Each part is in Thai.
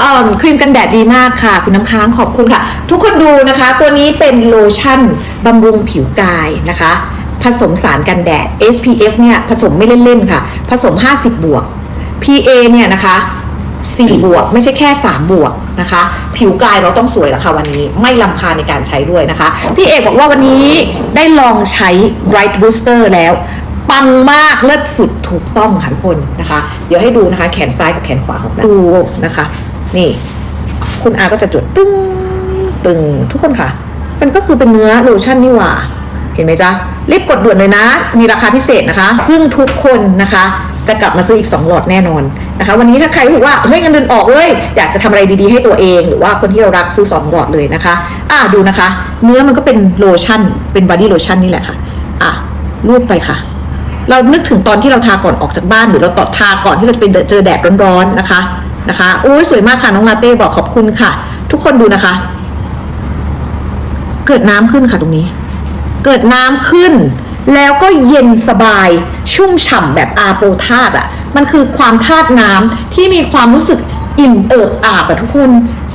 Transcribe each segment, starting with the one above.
เอ่อครีมกันแดดดีมากค่ะ คุณน้ำค้างขอบคุณค่ะ ทุกคนดูนะคะ ตัวนี้เป็นโลชั่นบำรุงผิวกายนะคะ ผสมสารกันแดด SPF เนี่ยผสมไม่เล่นๆค่ะ ผสม 50 บวก PA เนี่ยนะคะ 4 บวกไม่ใช่แค่ 3 บวกนะคะ ผิวกายเราต้องสวยแล้วค่ะวันนี้ไม่ลำคาญในการใช้ด้วยนะคะ พี่เอกบอกว่าวันนี้ได้ลองใช้ Bright Booster แล้วปังมากเลิศสุดถูกต้องค่ะทุกคนนะคะ เดี๋ยวให้ดูนะคะ แขนซ้ายกับแขนขวาของเราดูนะคะ นี่ คุณอาก็จะจุดตึ้งตึงทุกคนค่ะ มันก็คือเป็นเนื้อโลชั่นนี่หว่า เห็นไหมจ๊ะรีบกดด่วนเลยนะ มีราคาพิเศษนะคะ ซึ่งทุกคนนะคะจะกลับมาซื้ออีก 2 หลอดแน่นอนนะคะ วันนี้ถ้าใครรู้สึกว่าเฮ้ยเงินเดือนออกเลยอยากจะทำอะไรดีๆให้ตัวเอง หรือว่าคนที่เรารักซื้อ 2 หลอดเลยนะคะ อะดูนะคะ เนื้อมันก็เป็นโลชั่น เป็นบอดี้โลชั่นนี่แหละค่ะ อะรูปไปค่ะ เรานึกถึงตอนที่เราทาก่อนออกจากบ้านหรือเราต่อทาก่อนที่เราจะไปเจอแดดร้อนๆนะคะ นะคะโอ้ยสวยมากค่ะน้องลาเต้บอกขอบคุณค่ะ ทุกคนดูนะคะ เกิดน้ำขึ้นค่ะตรงนี้ เกิดน้ำขึ้น แล้วก็เย็นสบาย ชุ่มฉ่ำแบบอาโปธาตุอะมันคือความธาตุน้ำที่มีความรู้สึกอิ่มเอิบอาบอะทุกคน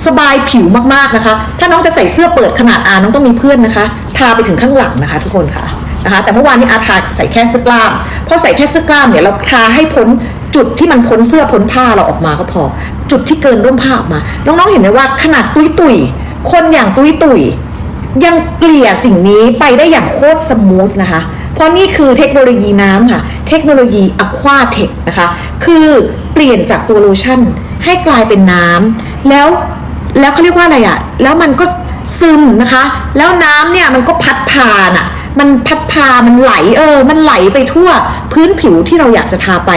สบายผิวมากๆนะคะ ถ้าน้องจะใส่เสื้อเปิดขนาดอาน้องต้องมีเพื่อนนะคะ ทาไปถึงข้างหลังนะคะ ทุกคนค่ะนะคะแต่เมื่อวานนี้อาทาใส่แค่เสื้อกล้ามพอใส่แค่เสื้อกล้ามเนี่ยเราทาให้พ้น จุดที่มันพ้นเสื้อพ้นผ้าเราออกมาก็พอ จุดที่เกินร่มผ้าออกมา น้องๆเห็นไหมว่าขนาดตุยตุยคนอย่างตุยตุยยังเกลี่ยสิ่งนี้ไปได้อย่างโคตรสมูทนะคะ เพราะนี่คือเทคโนโลยีน้ำค่ะ เทคโนโลยีอะควาเทคนะคะ คือเปลี่ยนจากตัวโลชั่นให้กลายเป็นน้ำแล้วแล้วเขาเรียกว่าอะไรอะ่ะแล้วมันก็ซึมนะคะ แล้วน้ำเนี่ยมันก็พัดพาน่ะ มันพัดพา มันไหลเออ มันไหลไปทั่วพื้นผิวที่เราอยากจะทาไป